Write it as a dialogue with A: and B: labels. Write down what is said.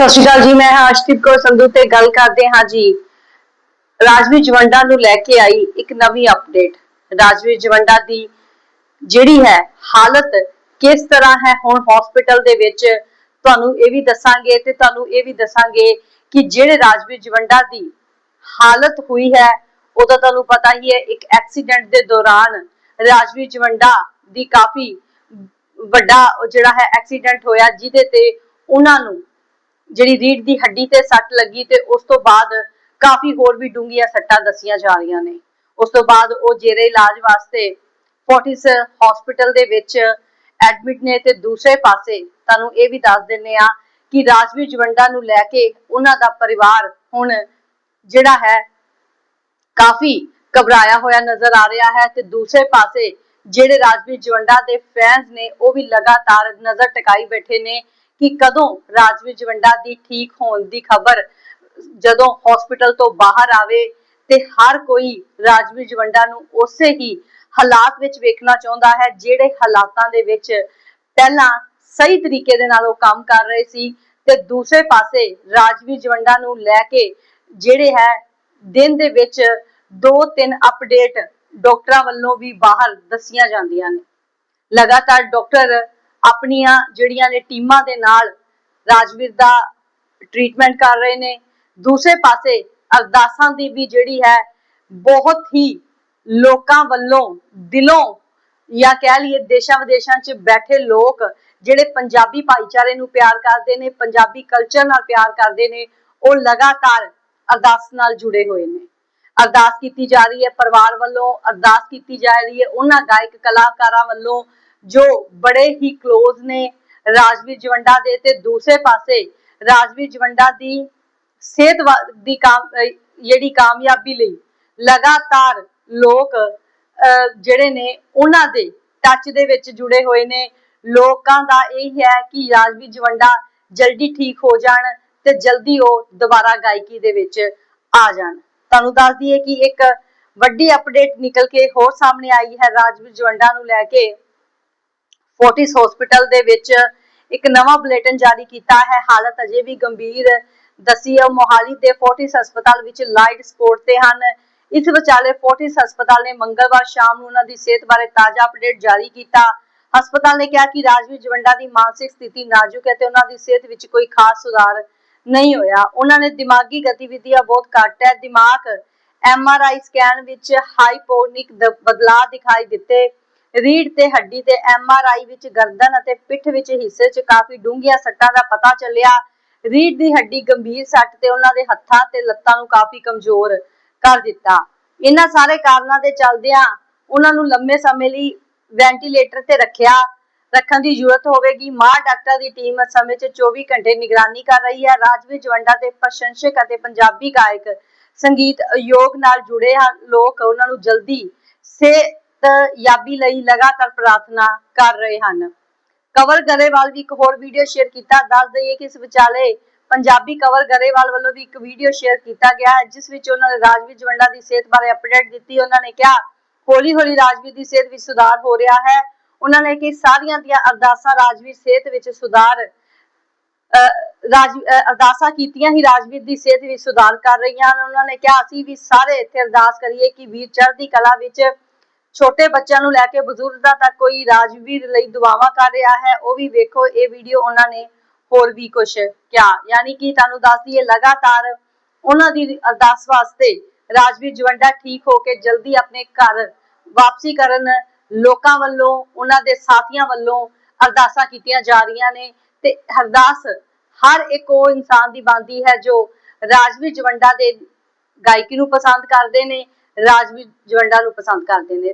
A: ਸਤਿ ਸ਼੍ਰੀ ਅਕਾਲ ਜੀ, ਮੈਂ ਹਾਂ ਕੌਰ ਸੰਧੂ ਤੇ ਗੱਲ ਕਰਦੇ ਹਾਂ ਜੀ। ਰਾਜਵੀਰ ਜਵੰਡਾ ਨੂੰ ਲੈ ਕੇ ਆਈ ਇੱਕ ਨਵੀਂ ਅਪਡੇਟ ਰਾਜਵੀਰ ਜਵੰਡਾ ਦੀ ਜਿਹੜੀ ਹੈ ਹਾਲਤ ਕਿਸ ਤਰ੍ਹਾਂ ਹੈ, ਹੁਣ ਹਸਪੀਟਲ ਦੇ ਵਿੱਚ ਤੁਹਾਨੂੰ ਇਹ ਵੀ ਦੱਸਾਂਗੇ ਤੇ ਤੁਹਾਨੂੰ ਇਹ ਵੀ ਦੱਸਾਂਗੇ ਕਿ ਜਿਹੜੇ ਰਾਜਵੀਰ ਜਵੰਡਾ ਦੀ ਹਾਲਤ ਹੋਈ ਹੈ, ਉਹਦਾ ਤੁਹਾਨੂੰ ਪਤਾ ਹੀ ਹੈ, ਇੱਕ ਐਕਸੀਡੈਂਟ ਦੇ ਦੌਰਾਨ ਰਾਜਵੀਰ ਜਵੰਡਾ ਦੀ ਕਾਫੀ ਵੱਡਾ ਜਿਹੜਾ ਹੈ ਐਕਸੀਡੈਂਟ ਹੋਇਆ, ਜਿਹਦੇ ਤੇ ਉਹਨਾਂ ਨੂੰ ਜਿਹੜੀ ਰੀੜ ਦੀ ਹੱਡੀ ਤੇ ਸੱਟ ਲੱਗੀ ਤੇ ਉਸ ਤੋਂ ਬਾਅਦ ਕਾਫੀ ਹੋਰ ਵੀ ਡੂੰਘੀਆਂ ਸੱਟਾਂ ਦੱਸੀਆਂ ਜਾ ਰਹੀਆਂ ਨੇ। ਉਸ ਤੋਂ ਬਾਅਦ ਉਹ ਜੇਰੇ ਇਲਾਜ ਵਾਸਤੇ ਫੋਰਟਿਸ ਹਸਪੀਟਲ ਦੇ ਵਿੱਚ ਐਡਮਿਟ ਨੇ ਤੇ ਦੂਸਰੇ ਪਾਸੇ ਤੁਹਾਨੂੰ ਇਹ ਵੀ ਦੱਸ ਦਿੰਨੇ ਆ ਕਿ ਰਾਜਵੀਰ ਜਵੰਡਾ ਨੂੰ ਲੈ ਕੇ ਉਹਨਾਂ ਦਾ ਪਰਿਵਾਰ ਹੁਣ ਜਿਹੜਾ ਹੈ ਕਾਫੀ ਘਬਰਾਇਆ ਹੋਇਆ ਨਜ਼ਰ ਆ ਰਿਹਾ ਹੈ ਤੇ ਦੂਸਰੇ ਪਾਸੇ ਜਿਹੜੇ ਰਾਜਵੀਰ ਜਵੰਡਾ ਦੇ ਫੈਨਸ ਨੇ ਉਹ ਵੀ ਲਗਾਤਾਰ ਨਜ਼ਰ ਟਿਕਾਈ ਬੈਠੇ ਨੇ ਕਿ ਕਦੋਂ ਰਾਜਵੀਰ ਜਵੰਡਾ ਦੀ ਠੀਕ ਹੋਣ ਦੀ ਖਬਰ ਜਦੋਂ ਹਸਪੀਟਲ ਤੋਂ ਬਾਹਰ ਆਵੇ ਤੇ ਹਰ ਕੋਈ ਰਾਜਵੀਰ ਜਵੰਡਾ ਨੂੰ ਉਸੇ ਹੀ ਹਾਲਾਤ ਵਿੱਚ ਵੇਖਣਾ ਚਾਹੁੰਦਾ ਹੈ, ਜਿਹੜੇ ਹਾਲਾਤਾਂ ਦੇ ਵਿੱਚ ਪਹਿਲਾਂ ਸਹੀ ਤਰੀਕੇ ਦੇ ਨਾਲ ਉਹ ਕੰਮ ਕਰ ਰਹੇ ਸੀ ਤੇ ਦੂਸਰੇ ਪਾਸੇ ਰਾਜਵੀਰ ਜਵੰਡਾ ਨੂੰ ਲੈ ਕੇ ਜਿਹੜੇ ਹੈ, ਦਿਨ ਦੇ ਵਿੱਚ ਦੋ ਤਿੰਨ ਅਪਡੇਟ ਡਾਕਟਰਾਂ ਵੱਲੋਂ ਵੀ ਬਾਹਰ ਦੱਸੀਆਂ ਜਾਂਦੀਆਂ ਨੇ। ਲਗਾਤਾਰ ਡਾਕਟਰ ਆਪਣੀਆਂ ਜਿਹੜੀਆਂ ਨੇ ਟੀਮਾਂ ਦੇ ਨਾਲ ਰਾਜਵੀਰ ਦਾ ਟ੍ਰੀਟਮੈਂਟ ਕਰ ਰਹੇ ਨੇ। ਦੂਸਰੇ ਪਾਸੇ ਅਰਦਾਸਾਂ ਦੀ ਵੀ ਜਿਹੜੀ ਹੈ, ਬਹੁਤ ਹੀ ਲੋਕਾਂ ਵੱਲੋਂ ਦਿਲੋਂ ਜਾਂ ਕਹਿ ਲਈਏ ਦੇਸ਼ਾਂ ਵਿਦੇਸ਼ਾਂ 'ਚ ਬੈਠੇ ਲੋਕ ਜਿਹੜੇ ਪੰਜਾਬੀ ਭਾਈਚਾਰੇ ਨੂੰ ਪਿਆਰ ਕਰਦੇ ਨੇ, ਪੰਜਾਬੀ ਕਲਚਰ ਨਾਲ ਪਿਆਰ ਕਰਦੇ ਨੇ, ਉਹ ਲਗਾਤਾਰ ਅਰਦਾਸ ਨਾਲ ਜੁੜੇ ਹੋਏ ਨੇ। ਅਰਦਾਸ ਕੀਤੀ ਜਾ ਰਹੀ ਹੈ ਪਰਿਵਾਰ ਵੱਲੋਂ, ਅਰਦਾਸ ਕੀਤੀ ਜਾ ਰਹੀ ਹੈ ਉਹਨਾਂ ਗਾਇਕ ਕਲਾਕਾਰਾਂ ਵੱਲੋਂ ਜੋ ਬੜੇ ਹੀ ক্লোਜ਼ ਨੇ ਰਾਜਵੀਰ ਜਵੰਡਾ ਦੇ ਤੇ ਦੂਸਰੇ ਪਾਸੇ ਰਾਜਵੀਰ ਜਵੰਡਾ ਦੀ ਸਿਹਤ ਦੀ ਜਿਹੜੀ ਕਾਮਯਾਬੀ ਲਈ ਲਗਾਤਾਰ ਲੋਕ ਜਿਹੜੇ ਨੇ ਉਹਨਾਂ ਦੇ ਟੱਚ ਦੇ ਵਿੱਚ ਜੁੜੇ ਹੋਏ ਨੇ। ਲੋਕਾਂ ਦਾ ਇਹ ਹੈ ਕਿ ਰਾਜਵੀਰ ਜਵੰਡਾ ਜਲਦੀ ਠੀਕ ਹੋ ਜਾਣ ਤੇ ਜਲਦੀ ਉਹ ਦੁਬਾਰਾ ਗਾਇਕੀ ਦੇ ਵਿੱਚ ਆ ਜਾਣ। ਤੁਹਾਨੂੰ ਦੱਸ ਦਈਏ ਕਿ ਇੱਕ ਵੱਡੀ ਅਪਡੇਟ ਨਿਕਲ ਕੇ ਹੋਰ ਸਾਹਮਣੇ ਆਈ ਹੈ ਰਾਜਵੀਰ ਜਵੰਡਾ ਨੂੰ ਲੈ ਕੇ। ਫੋਰਟਿਸ ਹਸਪੀਟਲ ਦੇ ਵਿੱਚ ਇੱਕ ਨਵਾਂ ਬੁਲੇਟਿਨ ਜਾਰੀ ਕੀਤਾ ਹੈ। ਹਾਲਤ ਅਜੇ ਵੀ ਗੰਭੀਰ ਦੱਸੀ ਹੈ। ਮੋਹਾਲੀ ਦੇ ਫੋਰਟਿਸ ਹਸਪਤਾਲ ਵਿੱਚ ਲਾਈਟ ਸਪੋਰਟ ਤੇ ਹਨ। ਇਸ ਵਿਚਾਲੇ ਫੋਰਟਿਸ ਹਸਪਤਾਲ ਨੇ ਮੰਗਲਵਾਰ ਸ਼ਾਮ ਨੂੰ ਉਹਨਾਂ ਦੀ ਸਿਹਤ ਬਾਰੇ ਤਾਜ਼ਾ ਅਪਡੇਟ ਜਾਰੀ ਕੀਤਾ। ਹਸਪਤਾਲ ਨੇ ਕਿਹਾ ਕਿ ਰਾਜਵੀਰ ਜਵੰਡਾ ਦੀ ਮਾਨਸਿਕ ਸਥਿਤੀ ਨਾਜ਼ੁਕ ਹੈ ਤੇ ਉਹਨਾਂ ਦੀ ਸਿਹਤ ਵਿੱਚ ਕੋਈ ਖਾਸ ਸੁਧਾਰ ਨਹੀਂ ਹੋਇਆ। ਉਹਨਾਂ ਨੇ ਦਿਮਾਗੀ ਗਤੀਵਿਧੀਆਂ ਬਹੁਤ ਘੱਟ ਹੈ। ਦਿਮਾਗ ਐਮਆਰਆਈ ਸਕੈਨ ਵਿੱਚ ਹਾਈਪੋਨਿਕ ਬਦਲਾਅ ਦਿਖਾਈ ਦਿੱਤੇ। ਰੀੜ ਤੇ ਹੱਡੀ ਤੇ ਐਮਆਰਆਈ ਵਿੱਚ ਗਰਦਨ ਅਤੇ ਪਿੱਠ ਵਿੱਚ ਹਿੱਸੇ 'ਚ ਕਾਫੀ ਡੂੰਘੀਆਂ ਸੱਟਾਂ ਦਾ ਪਤਾ ਚੱਲਿਆ। ਰੀੜ ਦੀ ਹੱਡੀ ਗੰਭੀਰ ਸੱਟ ਤੇ ਉਹਨਾਂ ਦੇ ਹੱਥਾਂ ਤੇ ਲੱਤਾਂ ਨੂੰ ਕਾਫੀ ਕਮਜ਼ੋਰ ਕਰ ਦਿੱਤਾ। ਇਹਨਾਂ ਸਾਰੇ ਕਾਰਨਾਂ ਦੇ ਚੱਲਦਿਆਂ ਉਹਨਾਂ ਨੂੰ ਲੰਮੇ ਸਮੇਂ ਲਈ ਵੈਂਟੀਲੇਟਰ ਤੇ ਰੱਖਿਆ ਰੱਖਣ ਦੀ ਜ਼ਰੂਰਤ ਹੋਵੇਗੀ। ਮਾਂ ਡਾਕਟਰ ਦੀ ਟੀਮ ਇਸ ਸਮੇਂ 'ਚ 24 ਘੰਟੇ ਨਿਗਰਾਨੀ ਕਰ ਰਹੀ ਹੈ। ਰਾਜਵੀ ਜਵੰਡਾ ਦੇ ਪ੍ਰਸ਼ੰਸਕ ਅਤੇ ਪੰਜਾਬੀ ਗਾਇਕ ਸੰਗੀਤ ਉਯੋਗ ਨਾਲ ਜੁੜੇ ਹਨ। ਲੋਕ ਉਹਨਾਂ ਨੂੰ ਜਲਦੀ ਸਿਹਤ ਯਾਬੀ ਲਈ ਲਗਾਤਾਰ ਪ੍ਰਾਰਥਨਾ ਕਰ ਰਹੇ ਹਨ। ਕਵਰ ਗਰੇਵਾਲ ਵੀ ਇੱਕ ਹੋਰ ਵੀਡੀਓ ਸ਼ੇਅਰ ਕੀਤਾ। ਦੱਸ ਦਈਏ ਕਿ ਇਸ ਵਿਚਾਲੇ ਪੰਜਾਬੀ ਕਵਰ ਗਰੇਵਾਲ ਵੱਲੋਂ ਵੀ ਇੱਕ ਵੀਡੀਓ ਸ਼ੇਅਰ ਕੀਤਾ ਗਿਆ ਹੈ, ਜਿਸ ਵਿੱਚ ਉਹਨਾਂ ਨੇ ਰਾਜਵੀਰ ਜਵੰਡਾ ਦੀ ਸਿਹਤ ਬਾਰੇ ਅਪਡੇਟ ਦਿੱਤੀ। ਉਹਨਾਂ ਨੇ ਕਿਹਾ ਹੌਲੀ ਹੌਲੀ ਰਾਜਵੀਰ ਦੀ ਸਿਹਤ ਵਿੱਚ ਸੁਧਾਰ ਹੋ ਰਿਹਾ ਹੈ। ਉਹਨਾਂ ਨੇ ਕਿ ਸਾਰੀਆਂ ਦੀਆਂ ਅਰਦਾਸਾਂ ਰਾਜਵੀਰ ਸਿਹਤ ਵਿੱਚ ਸੁਧਾਰ, ਅਹ, ਰਾਜ ਅਰਦਾਸਾਂ ਕੀਤੀਆਂ ਹੀ ਰਾਜਵੀਰ ਦੀ ਸਿਹਤ ਵਿੱਚ ਸੁਧਾਰ ਕਰ ਰਹੀਆਂ ਹਨ। ਉਹਨਾਂ ਨੇ ਕਿਹਾ, ਅਸੀਂ ਵੀ ਸਾਰੇ ਇੱਥੇ ਅਰਦਾਸ ਕਰੀਏ ਕਿ ਵੀਰ ਚੜ੍ਹਦੀ ਕਲਾ ਵਿੱਚ ਛੋਟੇ ਬੱਚਿਆਂ ਨੂੰ ਲੈ ਕੇ ਬਜ਼ੁਰਗਾਂ ਤੱਕ ਕੋਈ ਰਾਜਵੀਰ ਲਈ ਦੁਆਵਾਂ ਕਰ ਰਿਹਾ ਹੈ, ਉਹ ਵੀ ਵੇਖੋ, ਇਹ ਵੀਡੀਓ ਉਹਨਾਂ ਨੇ ਹੋਰ ਵੀ ਕੁਝ ਕਿਹਾ। ਯਾਨੀ ਕਿ ਤੁਹਾਨੂੰ ਦੱਸ ਦਈਏ, ਲਗਾਤਾਰ ਉਹਨਾਂ ਦੀ ਅਰਦਾਸ ਵਾਸਤੇ ਰਾਜਵੀਰ ਜਵੰਡਾ ਠੀਕ ਹੋ ਕੇ ਜਲਦੀ ਆਪਣੇ ਘਰ ਵਾਪਸੀ ਕਰਨ ਲੋਕਾਂ ਵੱਲੋਂ, ਉਹਨਾਂ ਦੇ ਸਾਥੀਆਂ ਵੱਲੋਂ ਅਰਦਾਸਾਂ ਕੀਤੀਆਂ ਜਾ ਰਹੀਆਂ ਨੇ ਤੇ ਅਰਦਾਸ ਹਰ ਇੱਕ ਉਹ ਇਨਸਾਨ ਦੀ ਬਣਦੀ ਹੈ ਜੋ ਰਾਜਵੀਰ ਜਵੰਡਾ ਦੇ ਗਾਇਕੀ ਨੂੰ ਪਸੰਦ ਕਰਦੇ ਨੇ, ਰਾਜਵੀਰ ਜਵੰਡਾ ਨੂੰ ਪਸੰਦ ਕਰਦੇ ਨੇ।